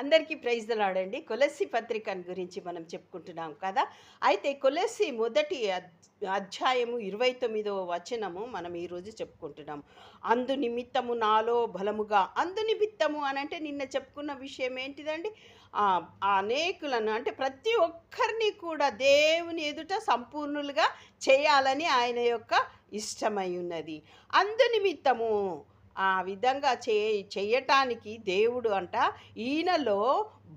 అందరికీ ప్రైజ్లాడండి కొలసి పత్రికను గురించి మనం చెప్పుకుంటున్నాం కదా. అయితే కొలసి మొదటి అద్- అధ్యాయము ఇరవై తొమ్మిదవ వచనము మనం ఈరోజు చెప్పుకుంటున్నాం. అందు నిమిత్తము నాలో బలముగా అందు నిమిత్తము అని అంటే నిన్న చెప్పుకున్న విషయం ఏంటిదండి? ఆ అనేకులను అంటే ప్రతి ఒక్కరిని కూడా దేవుని ఎదుట సంపూర్ణులుగా చేయాలని ఆయన యొక్క ఇష్టమై ఉన్నది. అందు నిమిత్తము ఆ విధంగా చే చేయటానికి దేవుడు అంట ఈయనలో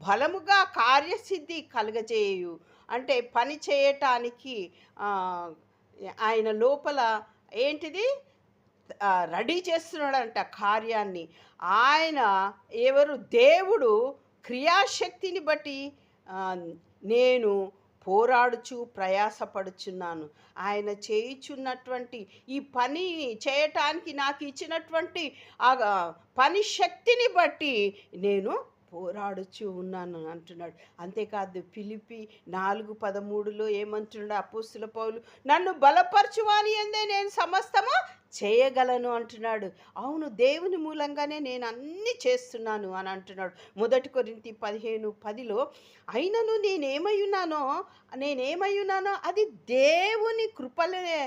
బలముగా కార్యసిద్ధి కలగజేయు. అంటే పని చేయటానికి ఆయన లోపల ఏంటిది? రెడీ చేస్తున్నాడంట కార్యాన్ని. ఆయన ఎవరు? దేవుడు క్రియాశక్తిని బట్టి నేను పోరాడుచు ప్రయాసపడుచున్నాను. ఆయన చేయుచున్నటువంటి ఈ పని చేయటానికి నాకు ఇచ్చినటువంటి ఆ పని శక్తిని బట్టి నేను పోరాడుచు ఉన్నాను అంటున్నాడు. అంతేకాదు పిలిపి నాలుగు పదమూడులో ఏమంటున్నాడు అపోస్తుల పౌలు నన్ను బలపరచువాని ఎందే నేను సమస్తము? చేయగలను అంటున్నాడు. అవును దేవుని మూలంగానే నేను అన్నీ చేస్తున్నాను అని అంటున్నాడు. మొదటి కొరింతి పదిహేను పదిలో అయినను నేనేమై ఉన్నానో నేనేమై ఉన్నానో అది దేవుని కృపలనే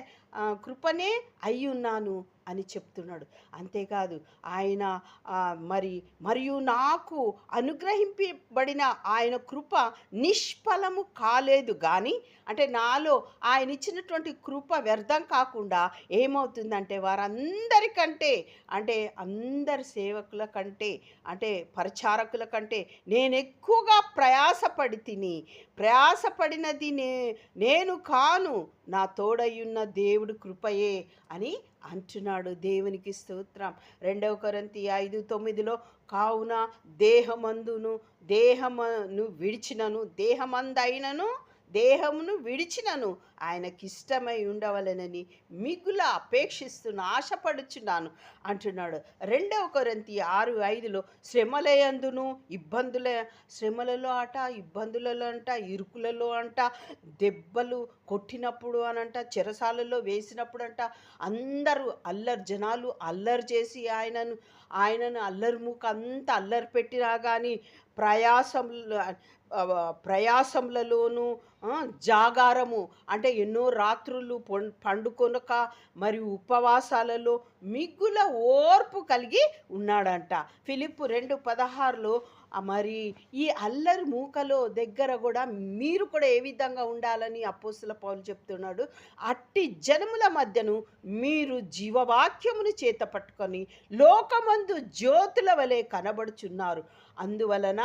కృపనే అయి ఉన్నాను అని చెప్తున్నాడు. అంతేకాదు ఆయన మరి మరియు నాకు అనుగ్రహింపబడిన ఆయన కృప నిష్ఫలము కాలేదు కానీ అంటే నాలో ఆయన ఇచ్చినటువంటి కృప వ్యర్థం కాకుండా ఏమవుతుందంటే వారందరికంటే అంటే అందరి సేవకుల కంటే అంటే పరిచారకుల కంటే నేను ఎక్కువగా ప్రయాసపడి తిని ప్రయాసపడినది నే నేను కాను నా తోడయ్యున్న దేవుడు కృపయే అని అంటున్నాడు దేవునికి స్తోత్రం. రెండవ కొరంతి ఐదు తొమ్మిదిలో కావున దేహమందును దేహమును విడిచినను దేహమందైనను దేహమును విడిచినను ఆయనకిష్టమై ఉండవలెనని మిగుల అపేక్షిస్తున్న ఆశపడుచున్నాను అంటున్నాడు. రెండవ కొరంతి ఆరు ఐదులో శ్రమలయందును ఇబ్బందుల శ్రమలలో అట ఇబ్బందులలో అంట ఇరుకులలో అంట దెబ్బలు కొట్టినప్పుడు అనంట చెరసాలలో వేసినప్పుడు అంట అందరూ అల్లరి జనాలు అల్లరి చేసి ఆయనను ఆయనను అల్లరి మూక అంతా అల్లరి పెట్టినా కానీ ప్రయాసం ప్రయాసంలలోనూ జాగారము అంటే ఎన్నో రాత్రులు పండుకొనక మరియు ఉపవాసాలలో మిగుల ఓర్పు కలిగి ఉన్నాడంట. ఫిలిప్ రెండు పదహారులో మరి ఈ అల్లరి మూకలో దగ్గర కూడా మీరు కూడా ఏ విధంగా ఉండాలని అపోసుల పౌలు చెప్తున్నాడు? అట్టి జనముల మధ్యను మీరు జీవవాక్యమును చేత పట్టుకొని లోకమందు జ్యోతుల వలె కనబడుచున్నారు. అందువలన